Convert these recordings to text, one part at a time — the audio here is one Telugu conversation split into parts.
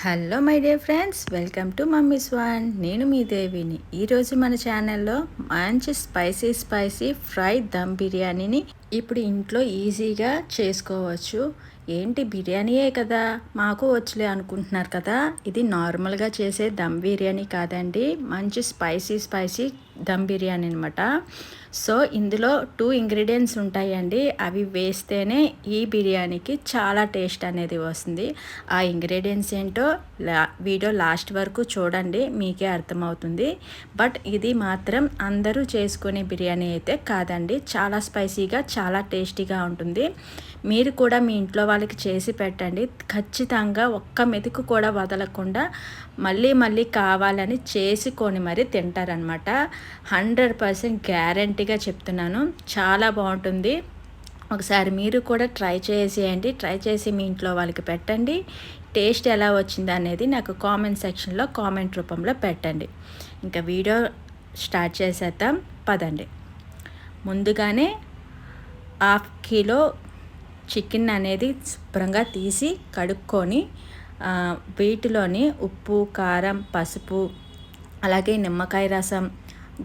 Hello my dear friends. Welcome to mummy's one నేను మీ దేవిని. ఈరోజు మన ఛానల్లో మంచి స్పైసీ స్పైసీ ఫ్రై దమ్ బిర్యానీని ఇప్పుడు ఇంట్లో ఈజీగా చేసుకోవచ్చు. ఏంటి బిర్యానీయే కదా? మాకు వచ్చలే అనుకుంటున్నారు కదా? ఇది నార్మల్గా చేసే దమ్ బిర్యానీ కాదండి. మంచి స్పైసీ స్పైసీ దమ్ బిర్యానీ అనమాట సో ఇందులో టూ ఇంగ్రీడియంట్స్ ఉంటాయండి. అవి వేస్తేనే ఈ బిర్యానీకి చాలా టేస్ట్ అనేది వస్తుంది. ఆ ఇంగ్రీడియంట్స్ ఏంటో లా వీడియో లాస్ట్ వరకు చూడండి మీకే అర్థమవుతుంది. బట్ ఇది మాత్రం అందరూ చేసుకునే బిర్యానీ అయితే కాదండి. చాలా స్పైసీగా చాలా టేస్టీగా ఉంటుంది. మీరు కూడా మీ ఇంట్లో వాళ్ళకి చేసి పెట్టండి. ఖచ్చితంగా ఒక్క మెతుకు కూడా వదలకుండా మళ్ళీ మళ్ళీ కావాలని చేసుకొని మరి తింటారనమాట హండ్రెడ్ పర్సెంట్ గ్యారంటీగా చెప్తున్నాను. చాలా బాగుంటుంది. ఒకసారి మీరు కూడా ట్రై చేసేయండి. ట్రై చేసి మీ ఇంట్లో వాళ్ళకి పెట్టండి. టేస్ట్ ఎలా వచ్చింది అనేది నాకు కామెంట్ సెక్షన్లో కామెంట్ రూపంలో పెట్టండి. ఇంకా వీడియో స్టార్ట్ చేసేద్దాం. పదండి. ముందుగానే హాఫ్ కిలో చికెన్ అనేది శుభ్రంగా తీసి కడుక్కొని వీటిలోని ఉప్పు కారం పసుపు అలాగే నిమ్మకాయ రసం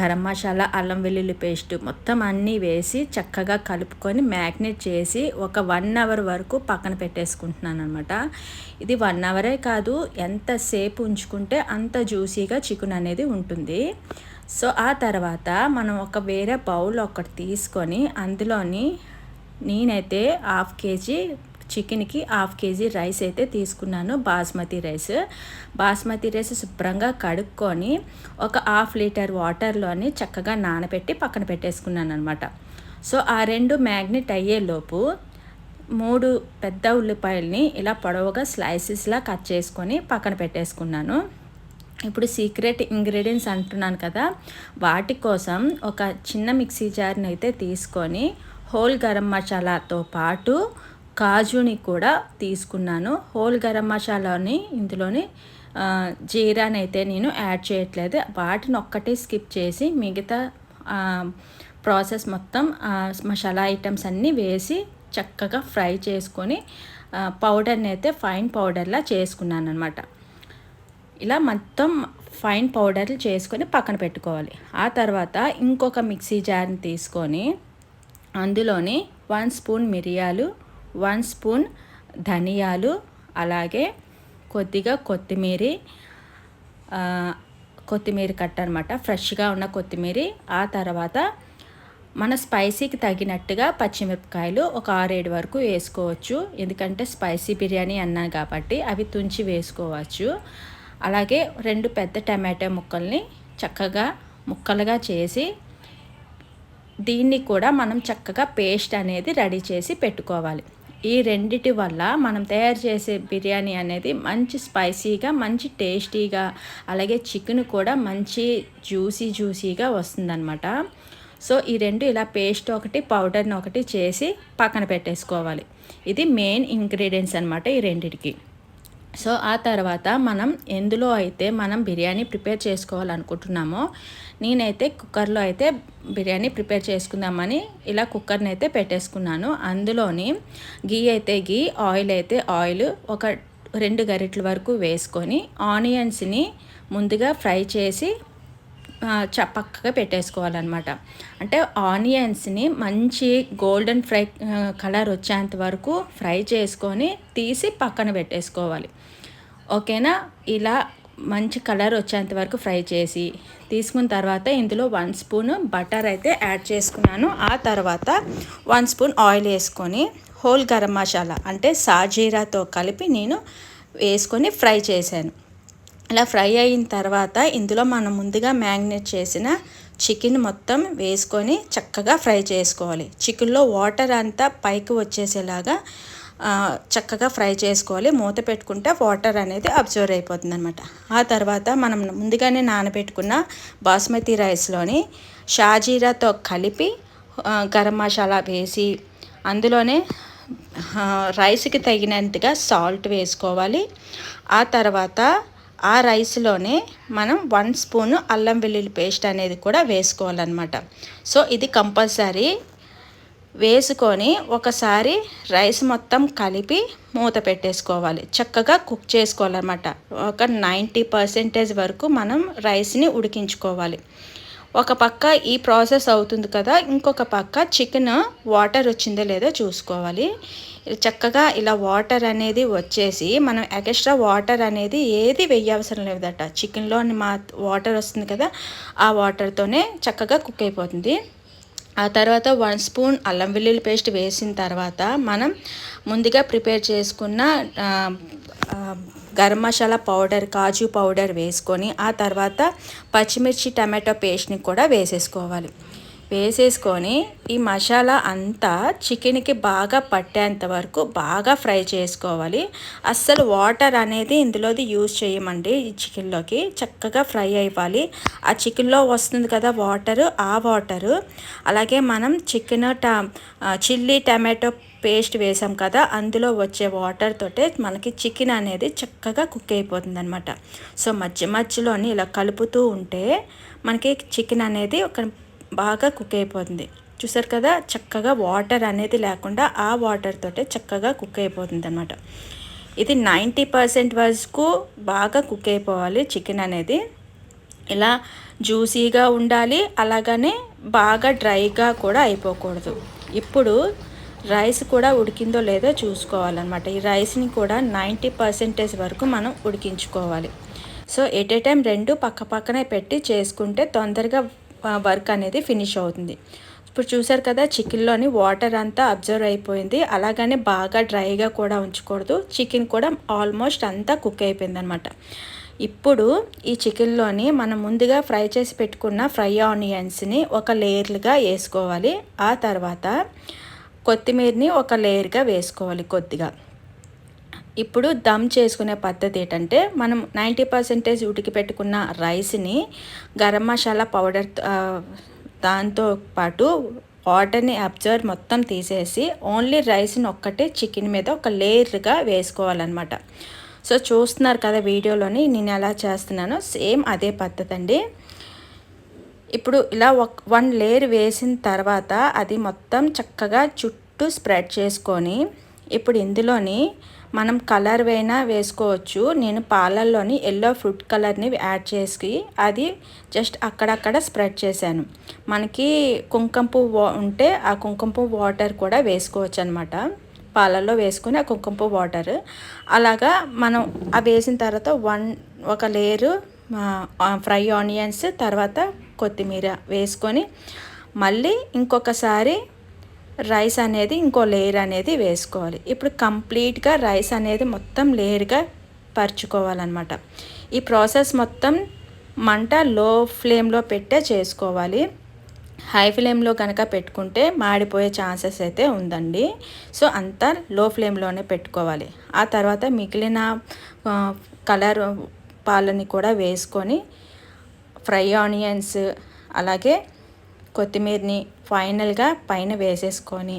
గరం మసాలా అల్లం వెల్లుల్లి పేస్ట్ మొత్తం అన్నీ వేసి చక్కగా కలుపుకొని మ్యాగ్నేట్ చేసి ఒక వన్ అవర్ వరకు పక్కన పెట్టేసుకుంటున్నాను అనమాట ఇది వన్ అవరే కాదు ఎంతసేపు ఉంచుకుంటే అంత జ్యూసీగా చికెన్ అనేది ఉంటుంది. సో ఆ తర్వాత మనం ఒక వేరే బౌల్ ఒకటి తీసుకొని అందులోని నేనైతే హాఫ్ కేజీ చికెన్కి హాఫ్ కేజీ రైస్ అయితే తీసుకున్నాను బాస్మతి రైస్. బాస్మతి రైస్ శుభ్రంగా కడుక్కొని ఒక హాఫ్ లీటర్ వాటర్లోని చక్కగా నానబెట్టి పక్కన పెట్టేసుకున్నాను అనమాట సో ఆ రెండు మ్యాగ్నెట్ అయ్యేలోపు మూడు పెద్ద ఉల్లిపాయల్ని ఇలా పొడవుగా స్లైసెస్లా కట్ చేసుకొని పక్కన పెట్టేసుకున్నాను. ఇప్పుడు సీక్రెట్ ఇంగ్రీడియంట్స్ అంటున్నాను కదా వాటి కోసం ఒక చిన్న మిక్సీ జార్ని అయితే తీసుకొని హోల్ గరం మసాలాతో పాటు కాజుని కూడా తీసుకున్నాను. హోల్ గరం మసాలాని ఇందులోని జీరాని అయితే నేను యాడ్ చేయట్లేదు. వాటిని ఒక్కటే స్కిప్ చేసి మిగతా ప్రాసెస్ మొత్తం మసాలా ఐటమ్స్ అన్నీ వేసి చక్కగా ఫ్రై చేసుకొని పౌడర్ని అయితే ఫైన్ పౌడర్లా చేసుకున్నాను అనమాట ఇలా మొత్తం ఫైన్ పౌడర్లు చేసుకొని పక్కన పెట్టుకోవాలి. ఆ తర్వాత ఇంకొక మిక్సీ జార్ని తీసుకొని అందులోని వన్ స్పూన్ మిరియాలు వన్ స్పూన్ ధనియాలు అలాగే కొద్దిగా కొత్తిమీర కొత్తిమీర కట్ట అనమాట ఫ్రెష్గా ఉన్న కొత్తిమీర. ఆ తర్వాత మన స్పైసీకి తగినట్టుగా పచ్చిమిరపకాయలు ఒక ఆరేడు వరకు వేసుకోవచ్చు. ఎందుకంటే స్పైసీ బిర్యానీ అన్నాను కాబట్టి అవి తుంచి వేసుకోవచ్చు. అలాగే రెండు పెద్ద టమాటో ముక్కల్ని చక్కగా ముక్కలుగా చేసి దీన్ని కూడా మనం చక్కగా పేస్ట్ అనేది రెడీ చేసి పెట్టుకోవాలి. ఈ రెండిటి వల్ల మనం తయారు చేసే బిర్యానీ అనేది మంచి స్పైసీగా మంచి టేస్టీగా అలాగే చికెన్ కూడా మంచి జ్యూసీ జ్యూసీగా వస్తుందన్నమాట. సో ఈ రెండు ఇలా పేస్ట్ ఒకటి పౌడర్ని ఒకటి చేసి పక్కన పెట్టేసుకోవాలి. ఇది మెయిన్ ఇంగ్రీడియంట్స్ అనమాట ఈ రెండిటికి. సో ఆ తర్వాత మనం ఎందులో అయితే మనం బిర్యానీ ప్రిపేర్ చేసుకోవాలనుకుంటున్నామో నేనైతే కుక్కర్లో అయితే బిర్యానీ ప్రిపేర్ చేసుకుందామని ఇలా కుక్కర్ని అయితే పెట్టేసుకున్నాను. అందులోని గీ అయితే గీ ఆయిల్ అయితే ఆయిల్ ఒక రెండు గరిటల వరకు వేసుకొని ఆనియన్స్ని ముందుగా ఫ్రై చేసి పక్కగా పెట్టేసుకోవాలన్నమాట. అంటే ఆనియన్స్ని మంచి గోల్డెన్ ఫ్రై కలర్ వచ్చేంత వరకు ఫ్రై చేసుకొని తీసి పక్కన పెట్టేసుకోవాలి. ఓకేనా? ఇలా మంచి కలర్ వచ్చేంత వరకు ఫ్రై చేసి తీసుకున్న తర్వాత ఇందులో వన్ స్పూన్ బటర్ అయితే యాడ్ చేసుకున్నాను. ఆ తర్వాత వన్ స్పూన్ ఆయిల్ వేసుకొని హోల్ గరం మసాలా అంటే సాజీరాతో కలిపి నేను వేసుకొని ఫ్రై చేశాను. ఇలా ఫ్రై అయిన తర్వాత ఇందులో మనం ముందుగా మ్యాగ్నేట్ చేసిన చికెన్ మొత్తం వేసుకొని చక్కగా ఫ్రై చేసుకోవాలి. చికెన్లో వాటర్ అంతా పైకి వచ్చేసేలాగా చక్కగా ఫ్రై చేసుకోవాలి. మూత పెట్టుకుంటే వాటర్ అనేది అబ్జర్వ్ అయిపోతుంది అనమాట ఆ తర్వాత మనం ముందుగానే నానబెట్టుకున్న బాస్మతి రైస్లోని షాజీరాతో కలిపి గరం మసాలా వేసి అందులోనే రైస్కి తగినంతగా సాల్ట్ వేసుకోవాలి. ఆ తర్వాత ఆ రైస్లోనే మనం వన్ స్పూన్ అల్లం వెల్లుల్లి పేస్ట్ అనేది కూడా వేసుకోవాలన్నమాట. సో ఇది కంపల్సరీ. వేసుకొని ఒకసారి రైస్ మొత్తం కలిపి మూత పెట్టేసుకోవాలి. చక్కగా కుక్ చేసుకోవాలన్నమాట. ఒక నైంటీ పర్సెంటేజ్ వరకు మనం రైస్ని ఉడికించుకోవాలి. ఒక పక్క ఈ ప్రాసెస్ అవుతుంది కదా ఇంకొక పక్క చికెన్ వాటర్ వచ్చిందో లేదో చూసుకోవాలి. చక్కగా ఇలా వాటర్ అనేది వచ్చేసి మనం ఎక్స్ట్రా వాటర్ అనేది ఏది వెయ్యవసరం లేదట. చికెన్లో మా వాటర్ వస్తుంది కదా ఆ వాటర్తోనే చక్కగా కుక్ అయిపోతుంది. ఆ తర్వాత వన్ స్పూన్ అల్లం వెల్లుల్లి పేస్ట్ వేసిన తర్వాత మనం ముందుగా ప్రిపేర్ చేసుకున్న గరం మసాలా పౌడర్ కాజు పౌడర్ వేసుకొని ఆ తర్వాత పచ్చిమిర్చి టమాటో పేస్ట్ని కూడా వేసేసుకోవాలి. వేసేసుకొని ఈ మసాలా అంతా చికెన్కి బాగా పట్టేంత వరకు బాగా ఫ్రై చేసుకోవాలి. అస్సలు వాటర్ అనేది ఇందులోది యూజ్ చేయమండి ఈ చికెన్లోకి. చక్కగా ఫ్రై అవ్వాలి. ఆ చికెన్లో వస్తుంది కదా వాటరు ఆ వాటరు. అలాగే మనం చికెన్ టా చిల్లీ టమాటో పేస్ట్ వేసాం కదా అందులో వచ్చే వాటర్ తోటే మనకి చికెన్ అనేది చక్కగా కుక్ అయిపోతుంది అనమాట సో మధ్య మధ్యలోని ఇలా కలుపుతూ ఉంటే మనకి చికెన్ అనేది ఒక బాగా కుక్ అయిపోతుంది. చూసారు కదా చక్కగా వాటర్ అనేది లేకుండా ఆ వాటర్ తోటే చక్కగా కుక్ అయిపోతుంది అనమాట ఇది నైంటీ పర్సెంట్ వరకు బాగా కుక్ అయిపోవాలి చికెన్ అనేది. ఇలా జ్యూసీగా ఉండాలి అలాగనే బాగా డ్రైగా కూడా అయిపోకూడదు. ఇప్పుడు రైస్ కూడా ఉడికిందో లేదో చూసుకోవాలన్నమాట. ఈ రైస్ని కూడా నైంటీ పర్సెంటేజ్ వరకు మనం ఉడికించుకోవాలి. సో ఎట్ ఏ టైం రెండు పక్క పక్కనే పెట్టి చేసుకుంటే తొందరగా వర్క్ అనేది ఫినిష్ అవుతుంది. ఇప్పుడు చూసారు కదా చికెన్లోని వాటర్ అంతా అబ్జర్వ్ అయిపోయింది. అలాగనే బాగా డ్రైగా కూడా ఉంచకూడదు. చికెన్ కూడా ఆల్మోస్ట్ అంతా కుక్ అయిపోయింది అనమాట ఇప్పుడు ఈ చికెన్లోని మనం ముందుగా ఫ్రై చేసి పెట్టుకున్న ఫ్రై ఆనియన్స్ని ఒక లేయర్లుగా వేసుకోవాలి. ఆ తర్వాత కొత్తిమీరని ఒక లేయర్గా వేసుకోవాలి కొద్దిగా. ఇప్పుడు దమ్ చేసుకునే పద్ధతి ఏంటంటే మనం నైంటీ పర్సెంటేజ్ ఉడికి పెట్టుకున్న రైస్ని గరం మసాలా పౌడర్ దాంతో పాటు వాటర్ని అబ్జర్వ్ మొత్తం తీసేసి ఓన్లీ రైస్ని ఒక్కటే చికెన్ మీద ఒక లేయర్గా వేసుకోవాలన్నమాట. సో చూస్తున్నారు కదా వీడియోలోని నేను ఎలా చేస్తున్నానో సేమ్ అదే పద్ధతి అండి. ఇప్పుడు ఇలా ఒక వన్ లేయర్ వేసిన తర్వాత అది మొత్తం చక్కగా చుట్టూ స్ప్రెడ్ చేసుకొని ఇప్పుడు ఇందులోని మనం కలర్ వైనా వేసుకోవచ్చు. నేను పాలల్లోని ఎల్లో ఫ్రూట్ కలర్ని యాడ్ చేసి అది జస్ట్ అక్కడక్కడ స్ప్రెడ్ చేశాను. మనకి కుంకుమ పువ్వు ఉంటే ఆ కుంకుమ పువ్వు వాటర్ కూడా వేసుకోవచ్చు అనమాట పాలల్లో వేసుకుని ఆ కుంకుమ పువ్వు వాటర్ అలాగా మనం ఆ వేసిన తర్వాత వన్ ఒక లేయరు ఫ్రై ఆనియన్స్ తర్వాత కొత్తిమీర వేసుకొని మళ్ళీ ఇంకొకసారి రైస్ అనేది ఇంకో లేయర్ అనేది వేసుకోవాలి. ఇప్పుడు కంప్లీట్గా రైస్ అనేది మొత్తం లేయర్గా పరుచుకోవాలన్నమాట. ఈ ప్రాసెస్ మొత్తం మంట లో ఫ్లేమ్లో పెట్టే చేసుకోవాలి. హై ఫ్లేమ్లో కనుక పెట్టుకుంటే మాడిపోయే ఛాన్సెస్ అయితే ఉందండి. సో అంతా లో ఫ్లేమ్లోనే పెట్టుకోవాలి. ఆ తర్వాత మిగిలిన కలర్ పాలని కూడా వేసుకొని ఫ్రై ఆనియన్స్ అలాగే కొత్తిమీరని ఫైనల్గా పైన వేసేసుకొని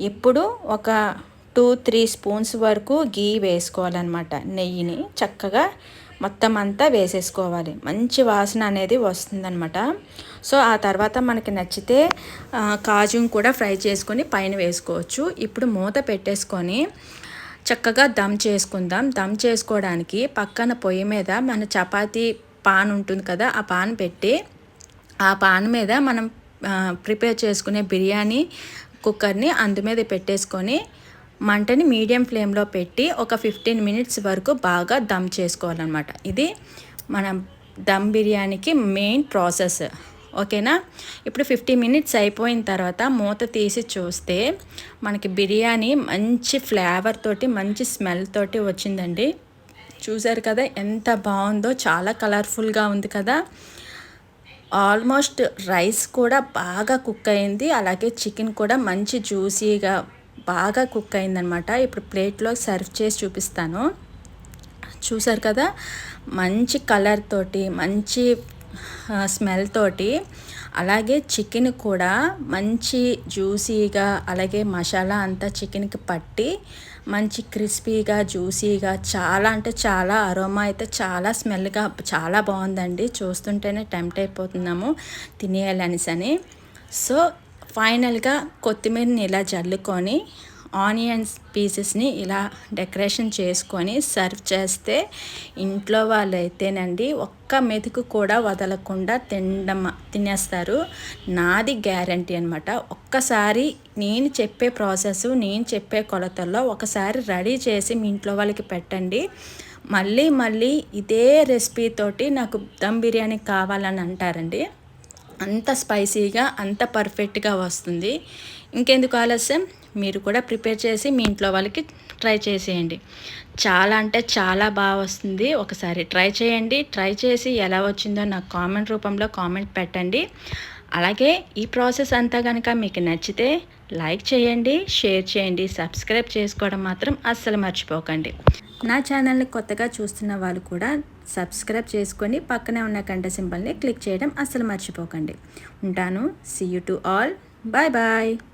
ఇప్పుడు ఒక టూ త్రీ స్పూన్స్ వరకు గీ వేసుకోవాలన్నమాట. నెయ్యిని చక్కగా మొత్తం అంతా వేసేసుకోవాలి. మంచి వాసన అనేది వస్తుందన్నమాట. సో ఆ తర్వాత మనకి నచ్చితే కాజుని కూడా ఫ్రై చేసుకొని పైన వేసుకోవచ్చు. ఇప్పుడు మూత పెట్టేసుకొని చక్కగా దమ్ చేసుకుందాం. దమ్ చేసుకోవడానికి పక్కన పొయ్యి మీద మన చపాతీ పాన్ ఉంటుంది కదా ఆ పాన్ పెట్టి ఆ పాన్ మీద మనం ప్రిపేర్ చేసుకునే బిర్యానీ కుక్కర్ని అందు మీద పెట్టేసుకొని మంటని మీడియం ఫ్లేమ్లో పెట్టి ఒక ఫిఫ్టీన్ మినిట్స్ వరకు బాగా దమ్ చేసుకోవాలన్నమాట. ఇది మన దమ్ బిర్యానీకి మెయిన్ ప్రాసెస్. ఓకేనా? ఇప్పుడు ఫిఫ్టీ మినిట్స్ అయిపోయిన తర్వాత మూత తీసి చూస్తే మనకి బిర్యానీ మంచి ఫ్లేవర్ తోటి మంచి స్మెల్ తోటి వచ్చిందండి. చూసారు కదా ఎంత బాగుందో? చాలా కలర్ఫుల్గా ఉంది కదా? ఆల్మోస్ట్ రైస్ కూడా బాగా కుక్ అయింది. అలాగే చికెన్ కూడా మంచి జ్యూసీగా బాగా కుక్ అయిందనమాట ఇప్పుడు ప్లేట్లో సర్వ్ చేసి చూపిస్తాను. చూసారు కదా? మంచి కలర్ తోటి మంచి స్మెల్ తోటి అలాగే చికెన్ కూడా మంచి జ్యూసీగా అలాగే మసాలా అంతా చికెన్కి పట్టి మంచి క్రిస్పీగా జ్యూసీగా చాలా అంటే చాలా అరోమా అయితే చాలా స్మెల్గా చాలా బాగుందండి. చూస్తుంటేనే టెంప్ట్ అయిపోతున్నాము. తినేయాలనిసని సో ఫైనల్గా కొత్తిమీరని ఇలా జల్లుకొని ఆనియన్స్ పీసెస్ని ఇలా డెకరేషన్ చేసుకొని సర్వ్ చేస్తే ఇంట్లో వాళ్ళైతేనండి ఒక్క మెతుకు కూడా వదలకుండా తినడం తినేస్తారు. నాది గ్యారంటీ అనమాట ఒక్కసారి నేను చెప్పే ప్రాసెస్ నేను చెప్పే కొలతల్లో ఒకసారి రెడీ చేసి మీ ఇంట్లో వాళ్ళకి పెట్టండి. మళ్ళీ మళ్ళీ ఇదే రెసిపీతోటి నాకు దమ్ బిర్యానీ కావాలని అంటారండి. అంత స్పైసీగా అంత పర్ఫెక్ట్గా వస్తుంది. ఇంకెందుకు ఆలస్యం? మీరు కూడా ప్రిపేర్ చేసి మీ ఇంట్లో వాళ్ళకి ట్రై చేసేయండి. చాలా అంటే చాలా బాగా వస్తుంది. ఒకసారి ట్రై చేయండి. ట్రై చేసి ఎలా వచ్చిందో నాకు కామెంట్ రూపంలో కామెంట్ పెట్టండి. అలాగే ఈ ప్రాసెస్ అంతా కనుక మీకు నచ్చితే లైక్ చేయండి షేర్ చేయండి సబ్స్క్రైబ్ చేసుకోవడం మాత్రం అస్సలు మర్చిపోకండి. నా ఛానల్ని కొత్తగా చూస్తున్న వాళ్ళు కూడా సబ్స్క్రైబ్ చేసుకొని పక్కనే ఉన్న గంట సింబల్ని క్లిక్ చేయడం అస్సలు మర్చిపోకండి. ఉంటాను. See you to all bye bye